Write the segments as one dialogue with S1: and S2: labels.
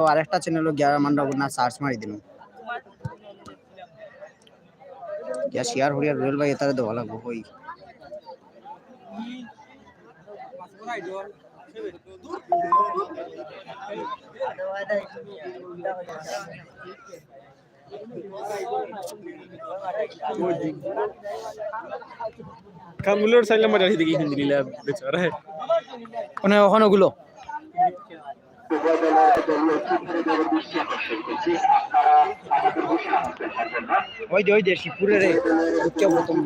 S1: তো আরেকটা চ্যানেল গিয়া মান্ডা না সার্চ মারি দিন। গিয়া শেয়ার হরিয়া রুয়েল ভাই এটারে দেওয়া লাগবো হই।
S2: কামুলোর সাইলাম বাজার দিকে হিন্দি বেচারা।
S1: ওখানে ওখানে ওগুলো ওই যে ওই যে রে উচ্চ প্রথম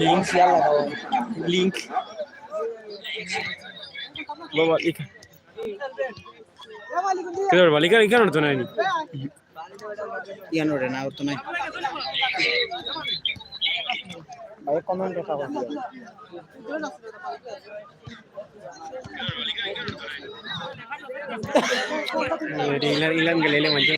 S1: লিঙ্ক
S2: লিংক বাবা, লিখা। কেন বালিকা কেন তো নাই।
S1: ইয়ানো রে না, ওর নাই। আরে কমেন্ট কথা इंग्लंड गेलेले म्हणजे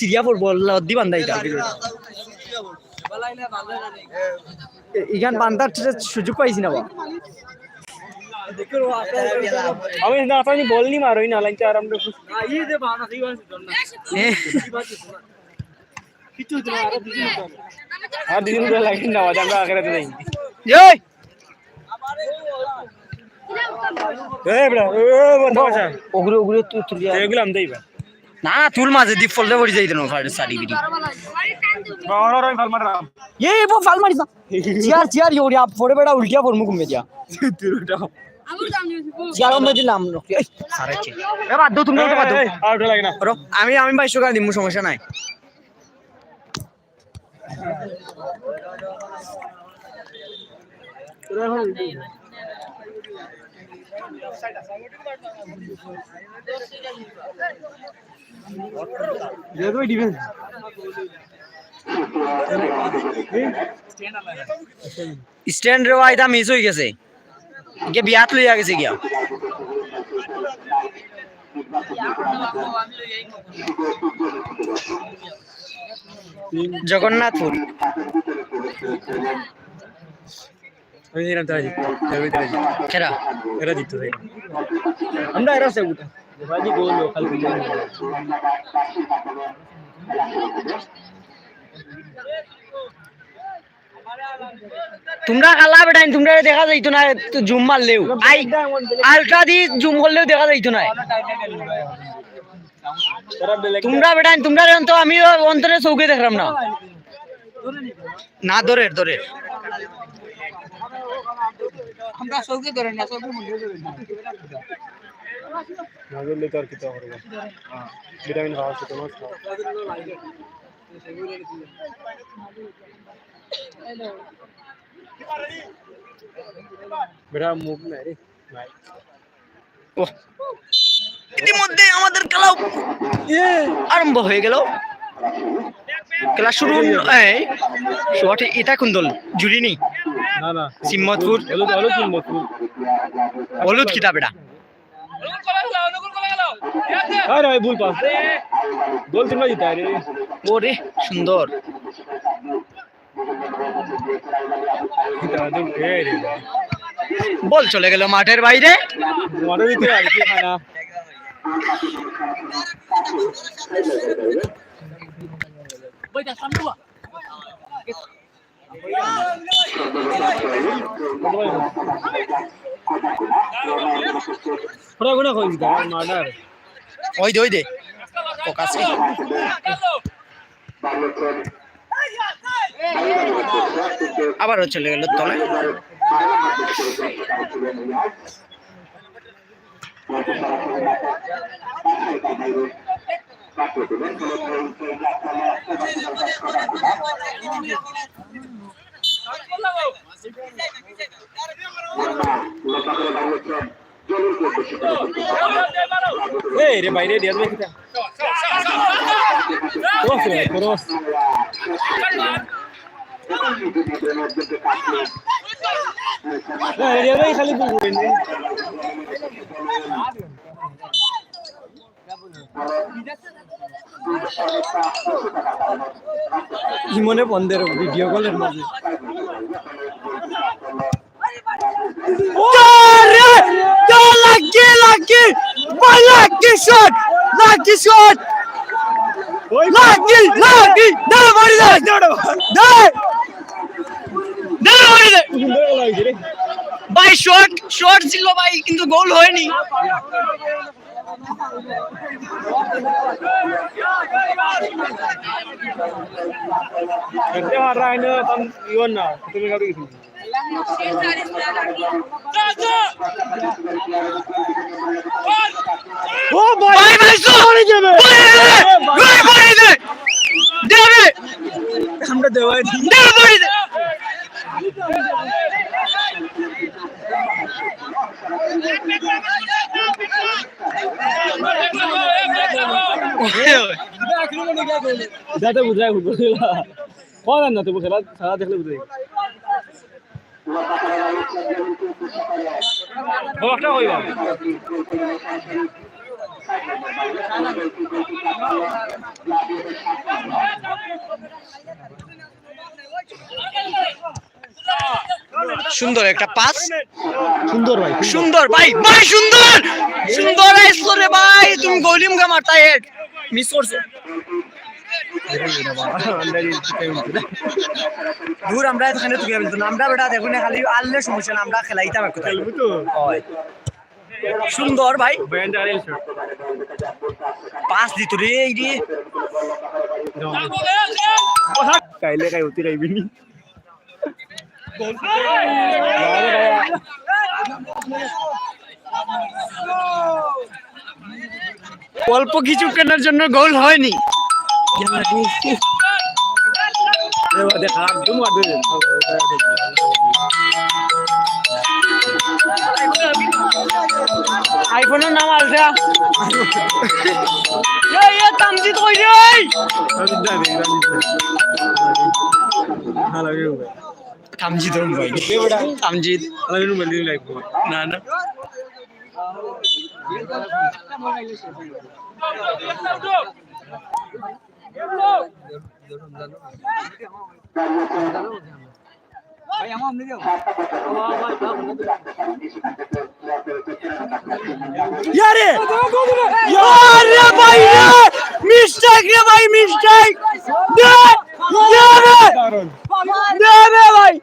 S1: সিরিয়া পড়ব লদ্দি বান্দাই তা ইগান বান্দার সুযোগ পাইছি না
S2: আমি না আপনি বলনি মারোই না লাইন আমরা আর দিদিন লাগে না আমরা আগে যাই
S1: ওগুলো ওগুলো
S2: এগুলো আমি দেইবা
S1: না তুল মাঝে দীপ ফলতে পড়ি যাই দেন ফার সারি গিরি এ বো ফাল মারিস চিয়ার চিয়ার ইওরি আপ পড়ে বেড়া
S2: উল্টিয়া ঘুমে দিয়া তুই
S1: উঠা আমি আমি বাইশ টাকা দিমু সমস্যা নাই।
S2: ডিফেন্স
S1: স্ট্যান্ড রে আইতা মিস হয়ে গেছে। কে বিয়াত লইয়া গেছে গিয়া। জগন্নাথপুর।
S2: আমি নিলাম এরা? জিততো আমরা এরা সে উঠা ভাজি গোল খালি
S1: তোমরা কালা বেটাইন তোমরা দেখা যাইতো না জুম মারলেও। আই আলট্রা দি জুম করলেও দেখা যাইতো না। তোমরা বেটাইন তোমরা তো আমি অন্তরে চৌকে দেখলাম না। না দরের দরের
S3: আমরা ধরে না মন্দিরে ধরে না
S2: করবে ভিটামিন খাওয়া আছে তোমার বেটা মুখ নাই রে। নাই।
S1: ওহ। ইতিমধ্যে আমাদের খেলা আরম্ভ হয়ে গেল। খেলা শুরু এই সঠিক এটা কোন দল জুড়িনি
S2: না না
S1: সিম্মতপুর।
S2: হলুদ
S1: কিতাব এটা
S2: আরে ভাই ভুল পাস। গোল তোমরা জিতা রে।
S1: ওরে সুন্দর। বল চলে গেল মাঠের বাইরে।
S2: তোমারও দিতে আর কি খানা।
S3: বইটা সামনে
S2: থোড়া গুনা কই জিতা মার্ডার
S1: ওই দে ওই দে আবারও চলে গেল তলে
S2: এই রে বাইরে দিয়ে দে কিটা ক্রস রে ক্রস এই রে ভাই, খালি বুঝবেন ইমনে বন্ধের ভিডিও কলের মাঝে
S1: ভাই শট শট ছিল ভাই কিন্তু গোল হয়নি।
S2: Kerja marah ini kan Iwan nah, itu mereka begitu. Oh,
S1: ভাই ভাই শট মারি যাবে ভাই মারি দে দেবে
S2: আমরা দেওয়াই
S1: দেবে মারি দে
S2: যাতে বুঝাই ফুটবল না তো খেলা খেলা দেখলে বুঝাই
S1: সুন্দর একটা পাস।
S2: সুন্দর ভাই
S1: সুন্দর। ভাই ভাই সুন্দর! সুন্দর আইসো রে ভাই তুমি গোলিম গা মারতা হেড। মিস করছ। দূর আমরা এখানে তুই বলতো আমরা বেটা দেখুন খালি আনলে সমস্যা না আমরা খেলাইতাম একটু হয়। সুন্দর ভাই। পাস দিত রে এই রে
S2: কাইলে কাই হতে রাইবি নি।
S1: অল্প কিছু কেনার জন্য গোল হয়নি।
S2: দেখা আদে
S1: আইফোনের নাম আলট্রা এই এ তামজিদ কই রে এই। তামজিদ রম ভাই তামজিদ না না।
S3: ভাই আমনে যাও
S1: यारे Ay ama ne diyor? Yari! Yari bayrağı! Müştek ne
S2: bay
S1: müştek! Ne? Yari!
S2: Ne bay?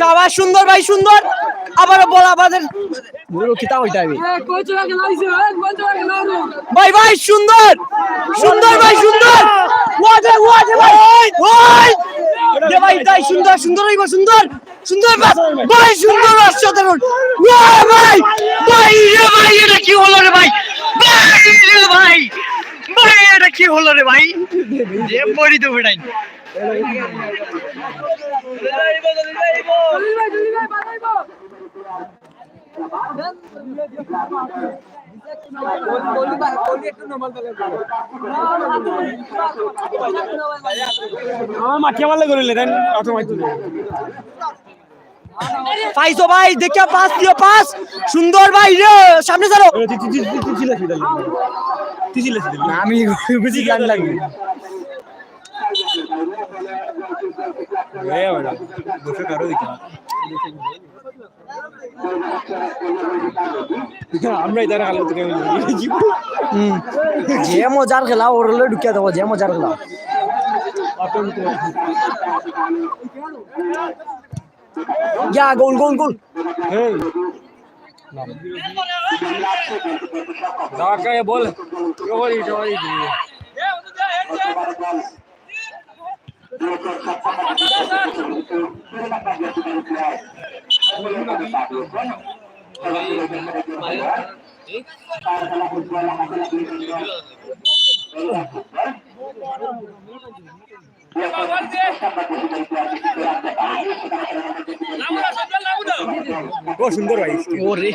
S1: সবাই সুন্দর ভাই সুন্দর আবার বল আমাদের কিতা হইতা আমি ভাই ভাই সুন্দর! সুন্দর ভাই সুন্দর! ওয়াজে ওয়াজে ভাই ওই দে ভাই তাই সুন্দর সুন্দর হইব সুন্দর! সুন্দর বাস ভাই সুন্দর অসাধারণ ওয়া ভাই ভাই রে ভাই এটা কি হলো রে ভাই? ভাই রে ভাই ভাই এটা কি হলো রে ভাই? যে পড়ি তো বেটাই
S2: আমার মাঠিয়া মারলে করিলে দেন অত মাইতো
S1: পাইছো ভাই দেখে পাস দিও পাস সুন্দর ভাই রে সামনে চলো আমি বুঝি গান লাগবে
S2: বসে কারও দিকা আমরা ইদারা খালি থেকে
S1: যে মজার খেলা ওর হলে ঢুকিয়ে দেবো যে মজার খেলা। যা গোল গোল গোল।
S2: এই দাকা বল? কবরি কবরি ও সুন্দর ভাই
S1: ওরে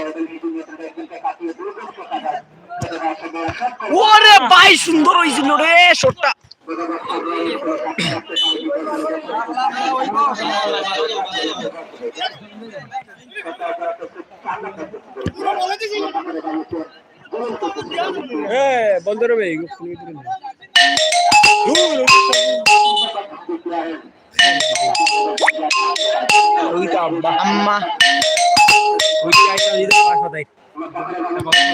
S1: ওরে ভাই সুন্দর হয়েছিল রে শটটা।
S2: এ বন্ধ রে ভাই ওইটা আব্বা
S1: আম্মা।
S2: ওইটা আইটা দিতে পাঁচশো দেয়
S1: ভাই রে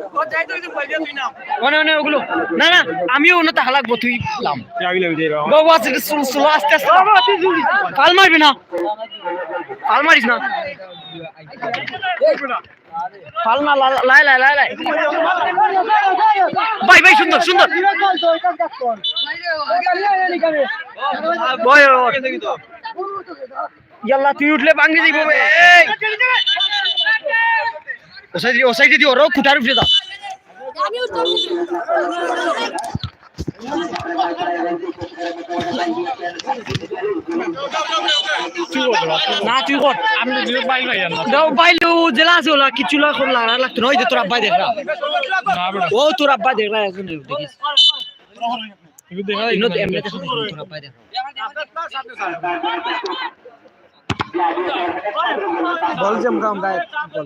S1: ওনা তুই লাম বাবু আস্তে আস্তে। পাল মারবি না? পাল মারিস না? পাল না লাই ভাই ভাই, সুন্দর সুন্দর। তুই উঠলে ভাঙ্গি দিব এই। ও সাইডে ও সাইডে দিও রো খুঁটার উপরে দাও না তুই কর। আমি দাও বাইলে জেলা আছে ওলা কিছু লা করলা না লাগতো না। ওই যে তোর ও এখন দেখিস বল যে আমরা আমরা বল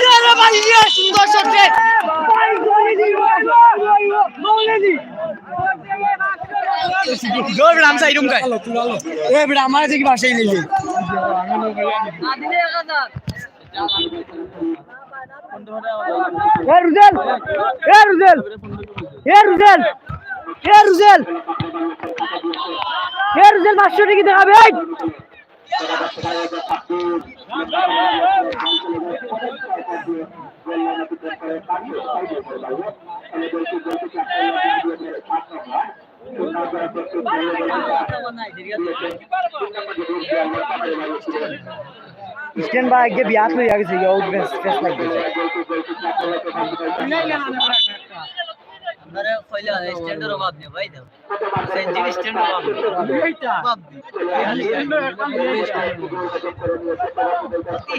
S1: তেরে ভাই সুন্দর শটে গোল রাম সাইডুম কাই এ বেটা আমার থেকে ভাষাই নেই এ রুজেল এ রুজেল এ রুজেল এ রুজেল। এ রুজেল পাঁচশো টাকা দেখাবে স্ট্যান্ড বা আগে বিয়াত হয়ে গেছে ইয়া উঠবে স্ট্রেস লাগবে
S4: আপনারা কইলা স্ট্যান্ডের অভাব নেই ভাই দাও। সেঞ্চুরি স্ট্যান্ডের অভাব নেই। অভাব নেই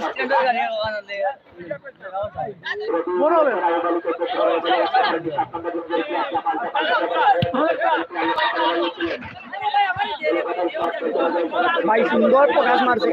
S4: স্ট্যান্ডের গাড়ি বানালে
S1: ভাই সুন্দর প্রকাশ মারছে।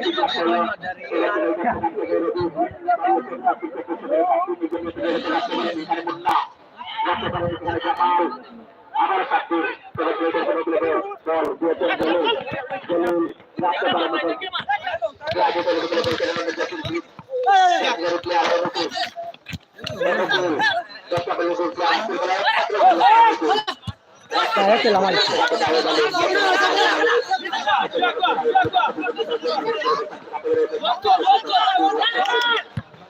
S1: তারা খেলা মারছে
S2: Let's go, let's go, let's go.